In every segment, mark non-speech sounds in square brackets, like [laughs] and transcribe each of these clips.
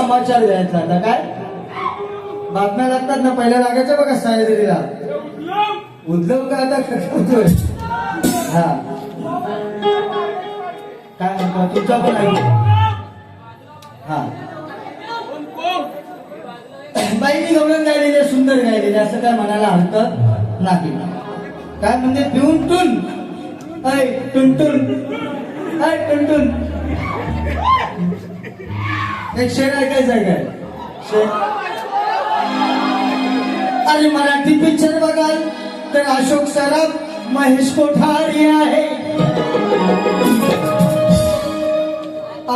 समाचार द्यायचा. आता काय? बातम्या लागतात ना पहिल्या लागायच्या बघा सह्याद्रीला उद्धव का आता करतोय? हा. काय म्हणता? तुमचा पण आहे. हा. बाईनी गवळण गायलेली सुंदर गायलेली असं काय म्हणायला हरकत नाही. काय म्हणजे पिऊन टून ऐ टुनटुन ऐ टुनटुन एक शेर ऐकायचं आहे काय शेर. अरे मराठी पिक्चर बघाल तर अशोक सराफ महेश कोठारी आहे.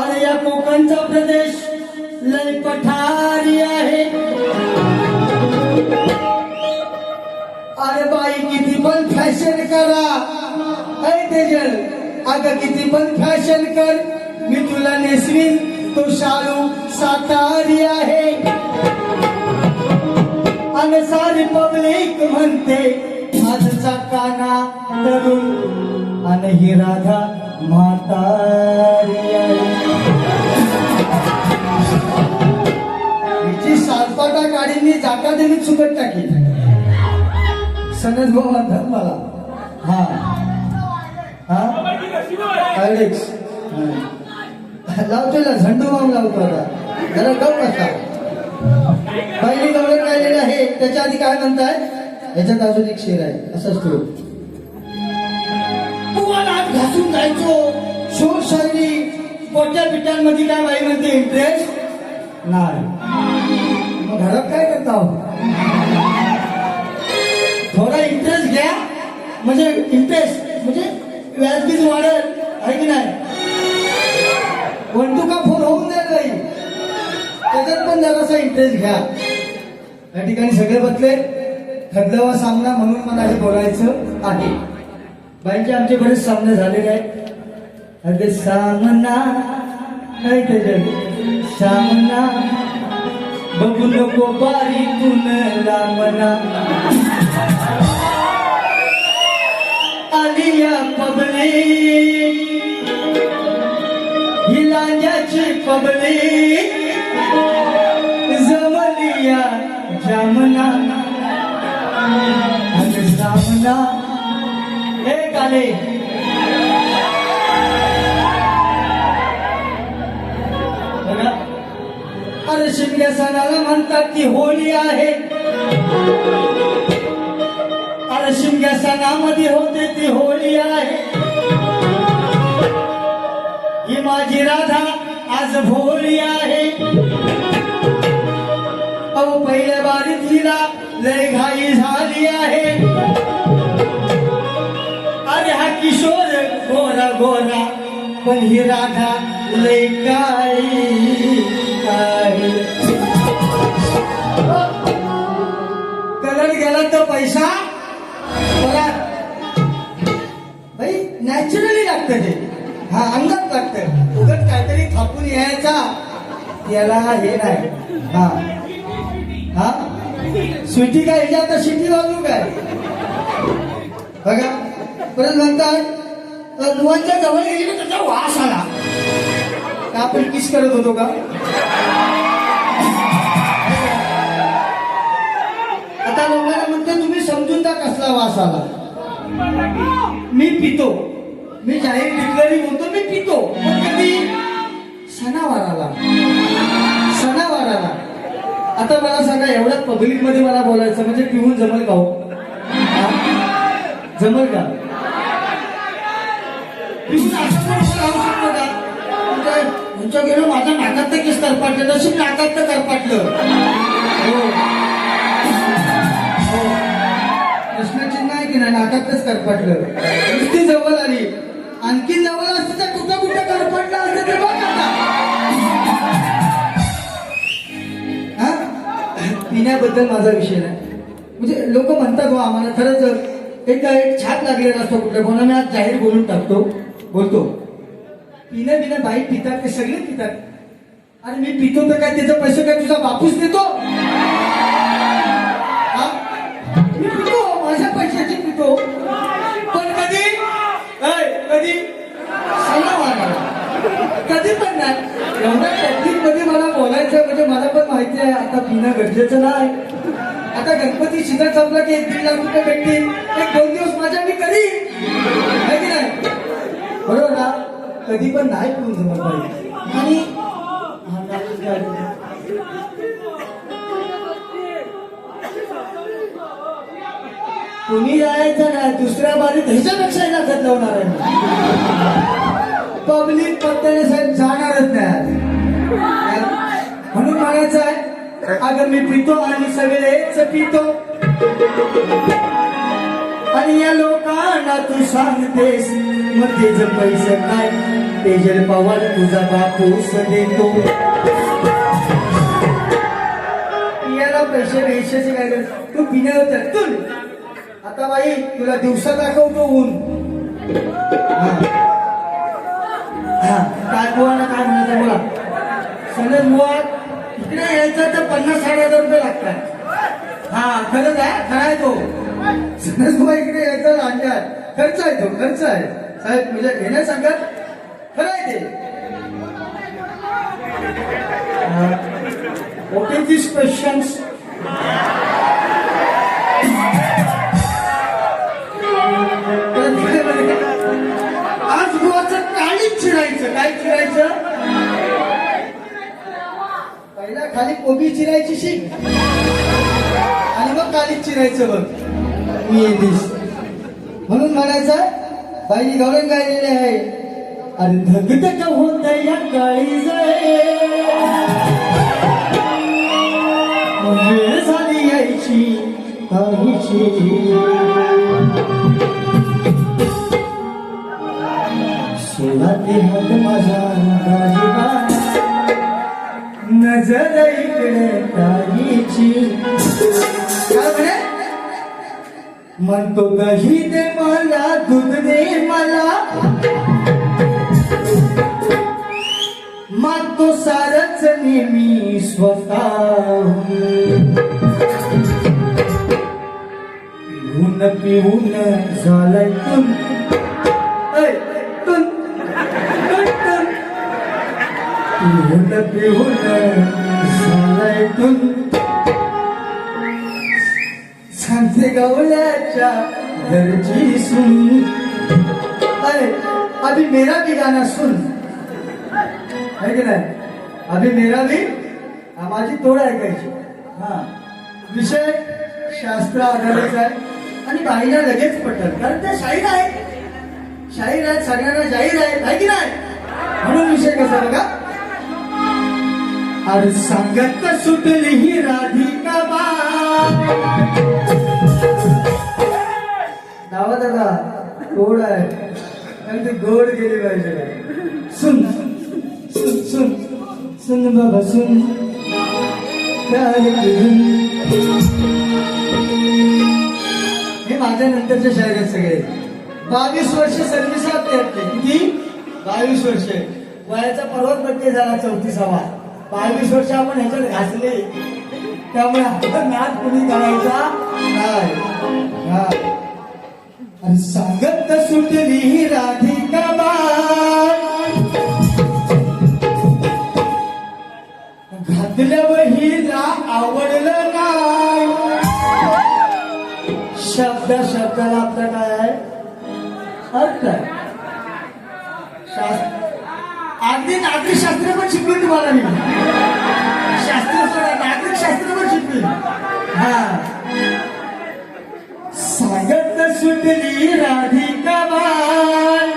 अरे या कोकणचा प्रदेश लय पठारी आहे. अरे बाई किती पण फॅशन करा. ऐ तेजल अगं किती पण फॅशन कर. मी तुला नेसवीन. तो शालू सातारी आहे. आणि सारी पब्लिक म्हणते आजचा काना तरुण आणि ही राधा म्हातारी आहे. हिची सालपाटा गाडीने जाता देवी चुकट टाकी. सनद भाऊ म्हणतात मला. हा. हा? अलेक्स [laughs] लावतो ना झंडू माम लावतो आता. जरा गप बसा. पहिली गवळ राहिलेली आहे त्याच्या आधी काय म्हणताय? याच्यात अजून एक शेर आहे असंच तो. तुम्हाला घासून जायचो. शोर शैली मोठ्या पिठांमध्ये काय बाई म्हणते इंटरेस्ट? नाही. मग घरात काय करता हो? थोडा इंटरेस्ट घ्या. म्हणजे इंटरेस्ट म्हणजे व्याजबीज वाढेल आहे की नाही? थोडासा इंटरेस्ट घ्या. या ठिकाणी सगळे बसले. खदलवा सामना म्हणून मला हे बोलायचं आहे. बाईंचे आमचे बरेच सामने झालेले आहेत. अरे सामना. नाही त्याच्यात सामना. बघू नको बारीकून लांबना. आलिया पबली ही लांजाची पबली या जामना सामना हे काले अरे शिमग्या सणाला म्हणतात की होळी आहे. अरे शिमग्या सणामध्ये होते ती होळी आहे. ही माझी राधा आज भोळी आहे. भाऊ पहिल्या बारीत लिहिला लय घाई झाली आहे. अरे हा किशोर गोरा गोरा पण ही राधा लय काही कलर गेला तर पैसा? बघा. भाई नॅचरली लागतं ते. हा अंगात लागतं. उगत काहीतरी थापून यायचा. याला हे नाही. हा. हा? स्वीटी काय? ह्याच्या आता शिटी बाजू काय? बघा. परत म्हणतात लुवांच्या जवळ गेली त्याचा वास आला. का आपण किस करत होतो का? आता लोकांना म्हणते तुम्ही समजून जा कसला वास आला. मी पितो. मी जाहीर डिक्लेअरिंग होतो मी पितो. पण कधी? सणावाराला. सणावाराला. आता मला सांगा एवढ्या पब्लिकमध्ये मला बोलायचं म्हणजे पिऊन जमल का हो? जमल का? पिऊन असं राहू शकतो का? तुमच्या गेलो माझ्या नाकात तर केस करपाटलं नशीब नाकात तर करपाटलं. हो. हो. प्रश्नचिन्ह आहे की नाही नाकातच करपाटलं. बद्दल माझा विषय नाही. म्हणजे लोक म्हणतात हो आम्हाला खरंच एक एक छाप लागलेला असतो कुठल्या कोणा मी आज जाहीर बोलून टाकतो बोलतो. पिणं पिणं बाई पितात ते सगळे पितात. अरे मी पितो तर काय त्याचं पैसे काय तुझा बापूस देतो? आता पिणं गरजेचं नाही. आता गणपती शिदा संपला की एक दीड लाख रुपये भेटतील. एक दोन दिवस माझ्या मी करी की नाही? बरोबर ना कधी पण नाही पिऊन जमत पाहिजे आणि कुणी जायचं नाही दुसऱ्या बारीत ह्याच्यापेक्षा नाचत लावणार आहे. पब्लिक पत्त्याने साहेब जाणारच नाही. अगं मी पितो आणि सगळेच पितो आणि या लोकांना तू सांगतेस मग ते जर पैसे काय? तेजल पवार तुझा बापूस देतो याला पैसे पैशाचे काय करत तू होत्या तू. आता बाई तुला दिवसा दाखवतो ऊन. हा. काय बुवाना काय म्हणायचं बोला सगळं बुवा तिकडे यायचं तर पन्नास साठ हजार रुपये लागतात. हा खरंच आहे? खरा आहे तो. सगळं इकडे यायचं आणतात खर्च आहे तो खर्च आहे. साहेब म्हणजे घेण्या सांगत खरं आहे ते. ओके दिस क्वेश्चन्स आज गोवाचं काहीच चिरायचं. काय चिरायचं? खाली कोबी चिरायची शिक. आणि मग काळीच चिरायचं बघ. मी येतीस म्हणून म्हणायचं बाई गौरव गायलेले आहे. अरे धगधग होत या काळी वेळ झाली यायची काहीची. सोळा ते हात माझा नजर इकडे ताईची म्हणतो दही दे मला दूध दे मला. मागतो सारच नेहमी स्वतः पिऊन पिऊन झालाय तुम्ही पिऊन पिऊन सांगते गवल्याच्या घरची सुन अरे अभी मेरा भी गाना सुन. है की नाही? अभी मेरा भी माझी तोड ऐकायची हा. विषय शास्त्र आधारित आहे. आणि बाईला लगेच पटत कारण त्या शाहीर आहेत शाहीर आहेत सगळ्यांना जाहीर आहेत आहे की नाही? म्हणून विषय कसा बघा? अरे सांगत सुटली ही राधिका बा. नावा दादा गोड आहे. आणि ते गोड गेली पाहिजे. सुन सुन सुन सुन बाबा सुन. हे माझ्या नंतरचे शायर आहेत सगळे. बावीस वर्ष सर्व्हिस आपले किती? बावीस वर्ष. वयाचा पर्वत बड्डे झाला चौतीसावा. बावीस वर्ष आपण ह्याच्यात घासले त्यामुळे आपण नाद कुणी करायचा? नाही. अरे सांगत सुटली ही राधिका बाळ. घातल्या वहीला आवडलं काय? शब्द शब्दाला आपला काय आहे? अर्थ शास्त्र अगदी नागरिक शास्त्र पण शिकलो तुम्हाला मी. शास्त्र सोडा नागरिक शास्त्र पण शिकले हा. सांगत सुटली राधिका बाई.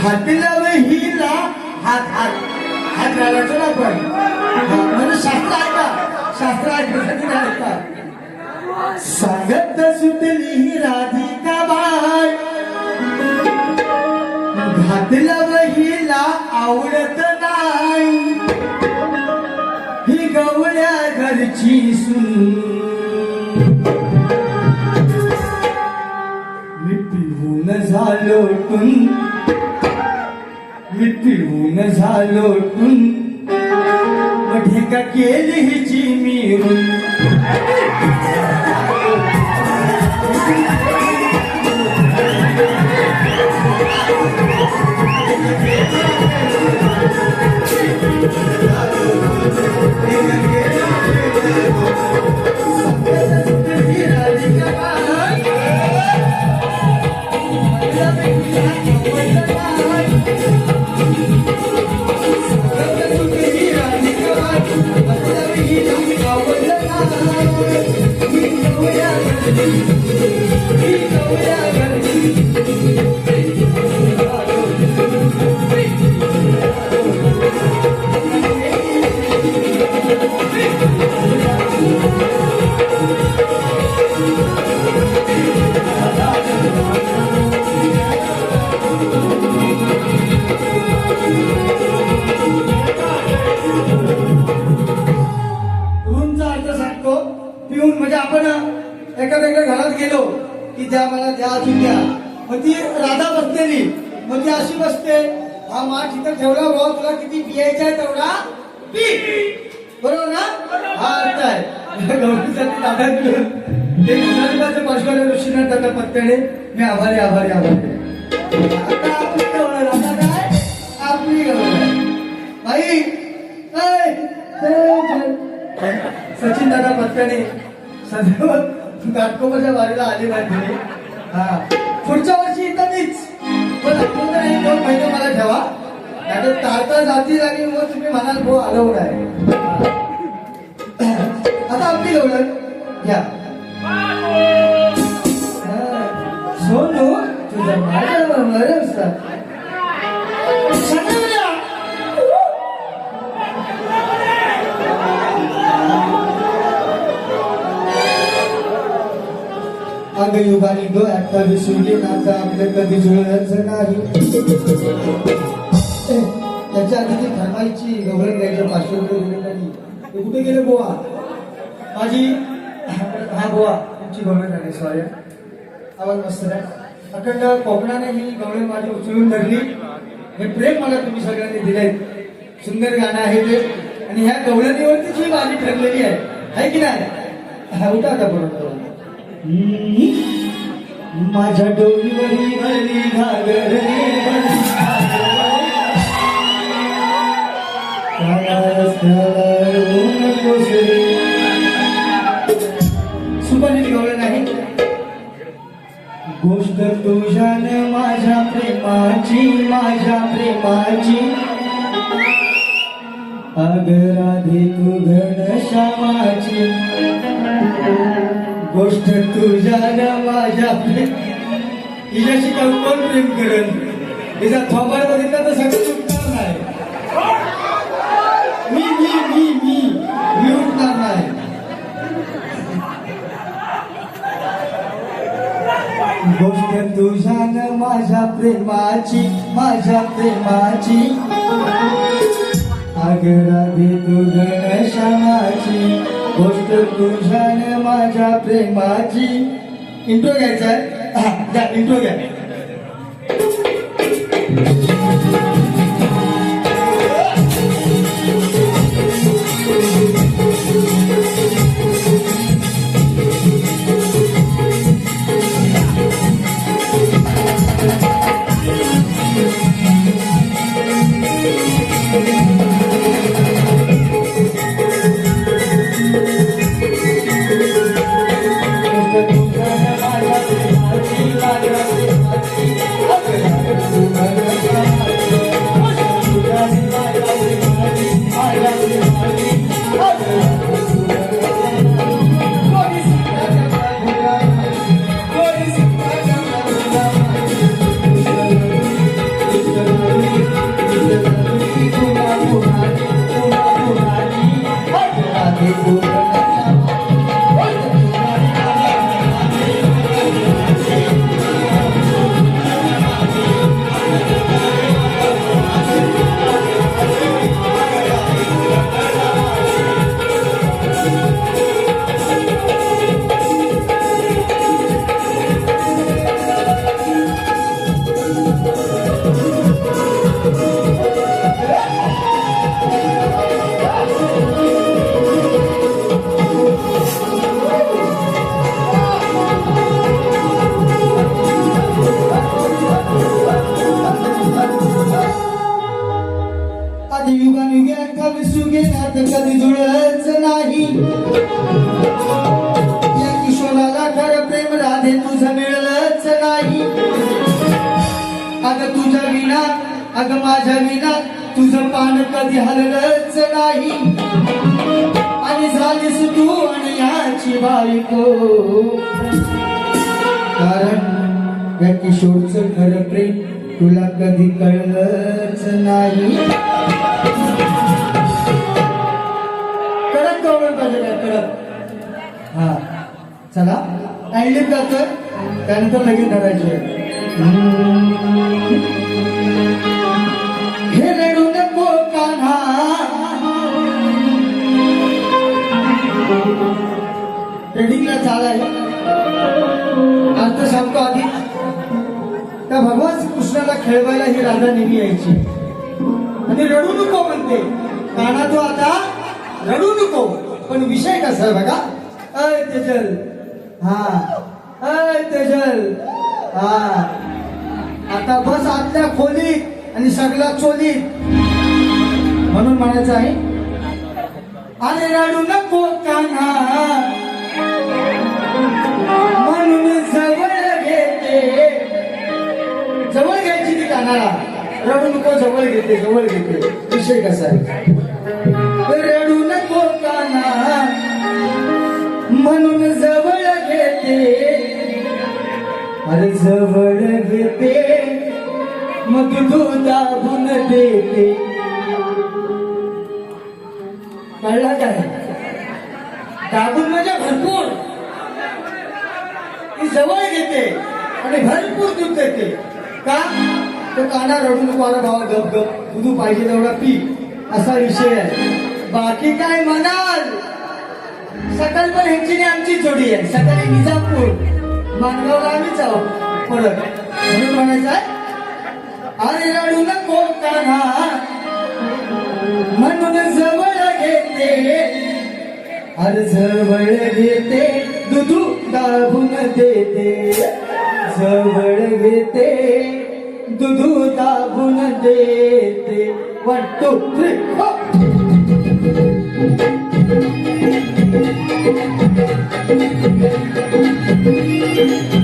घातलं हिला हात हात. हात घालायचो ना आपण. म्हणजे शास्त्र ऐका शास्त्र ऐकण्यासाठी ऐकतात सांगत सुटली राधिका घातलं वहीला आवडत नाही. ही गवळ्या घरची सून. मी पिऊन झालो टून. मी पिऊन झालो टून. ढेका केली हिची मी राधा म्हणजे अशी बसते हा माठ इथं ठेवला भाऊ तुला किती पियायचा आहे तेवढा? पी बरोबर ना? हा अर्थ आहे. गौरीसाठी दादा ते गुजरातीचे पार्श्वला ऋषीनाथ दादा पत्त्याने मी आभारी आभारी आभारी. आता आपली गवळ आता काय? आपली गवळ बाई सचिन दादा पत्त्याने सदैव घाटकोबाच्या वारीला आले नाही. हा. पुढच्या वर्षी इथं मीच पण आपण एक दोन महिने मला ठेवा. नाही तारता जाती आणि मग तुम्ही म्हणाल भाऊ आलो आहे. आता आपली गवळ घ्या. सोनू तुझं माझ्या बरोबर असतात अग युगाने ग आता विसरली नाचा आपलं कधी जुळलं नाही. त्याच्या आधी ती फरमाईची गौरव द्यायच्या पाचशे रुपये दिले नाही. ते कुठे गेले गोवा माझी हा गोवा तुमची गौरव झाली सॉरी आवाज मस्त नाही अखंड कोकणाने ही गौरव माझी उचलून धरली. हे प्रेम मला तुम्ही सगळ्यांनी दिले सुंदर गाणं आहे ते. आणि ह्या गवळणीवरतीच ही माझी ठरलेली आहे की नाही? हा, उठा आता बरोबर माझ्या डोलीवरी भरली घागर भरली गवळण आहे गोष्ट तुझ्यान माझ्या प्रेमाची माझ्या प्रेमाची अग तू तू घनश्यामाची गोष्ट तुझ्यान माझ्या प्रेम. हिच्याशी का कोण प्रेम करेल. हिचा थोपार बघितला तर सगळं उठणार नाही. मी मी मी मी मी उठणार नाही. गोष्ट तुझ्या तुझ्यान माझ्या प्रेमाची माझ्या प्रेमाची. आगराधी तू श्यामाची गोष्ट तुझ्याने माझ्या प्रेमाची. इंट्रो घ्यायचा आहे. इंट्रो घ्या. अगं तुझ्या विना अगं माझ्या विना तुझं पान कधी हललंच नाही. आणि झालीस तू आणि याची बायको. कारण या किशोरचं खरं प्रेम तुला कधी कळलंच नाही. कडक गवळ पाहिजे काय हा. चला. ऐलिप त्यानंतर लगेच धरायचे. आहे ट्रेडिंगला चालाय. अर्थ सांगतो आधी. खेळवायला ही राधा नेहमी यायची. आणि रडू नको म्हणते. काना तू आता रडू नको. पण विषय कसा आहे बघा. अय तेजल. हा. अय तेजल. हा. आता बस आतल्या खोलीत आणि सगळ्या चोलीत. म्हणून म्हणायचं आहे अरे रडू नको काना म्हणून जवळ घेते. जवळ घ्यायची ती कानाला रडू नको जवळ घेते जवळ घेते. विषय कसा आहे? जवळ घेते मग तू दाबून देते. कळला काय दाबून म्हणजे भरपूर. ती जवळ घेते आणि भरपूर दूध देते. का? तो काना रडून नको भावा गप गप. दुधू पाहिजे तेवढा पी. असा विषय आहे. बाकी काय म्हणाल? सकाळ पण ह्यांची आमची जोडी आहे. सकाळी निजामपूर. मानगावला आम्हीच आहोत परत म्हणून म्हणायचं आहे अरे रडू नको काना म्हणून जवळ घेते. अरे जवळ घेते दुधू दाबून देते. जवळ घेते दुधू दाबून देते. वन टू थ्री रडू